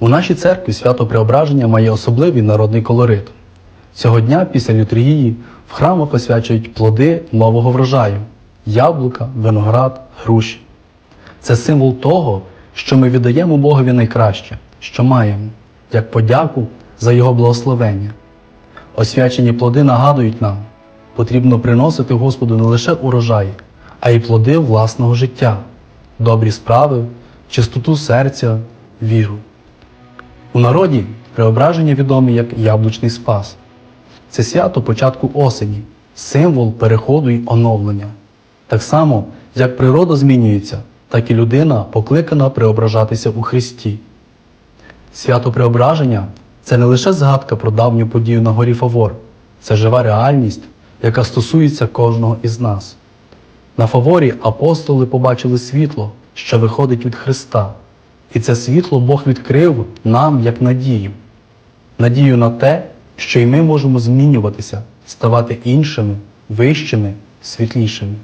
У нашій церкві свято Преображення має особливий народний колорит. Цього дня після літургії в храму посвячують плоди нового врожаю яблука, виноград, груші. Це символ того, що ми віддаємо Богові найкраще, що маємо, як подяку за Його благословення. Освячені плоди нагадують нам, потрібно приносити Господу не лише урожай, а й плоди власного життя, добрі справи, чистоту серця, віру. У народі преображення відоме як яблучний спас. Це свято початку осені, символ переходу й оновлення. Так само, як природа змінюється, так і людина покликана преображатися у Христі. Свято Преображення це не лише згадка про давню подію на горі Фавор, це жива реальність, яка стосується кожного із нас. На Фаворі апостоли побачили світло, що виходить від Христа, і це світло Бог відкрив нам як надію. Надію на те, що й ми можемо змінюватися, ставати іншими, вищими, світлішими.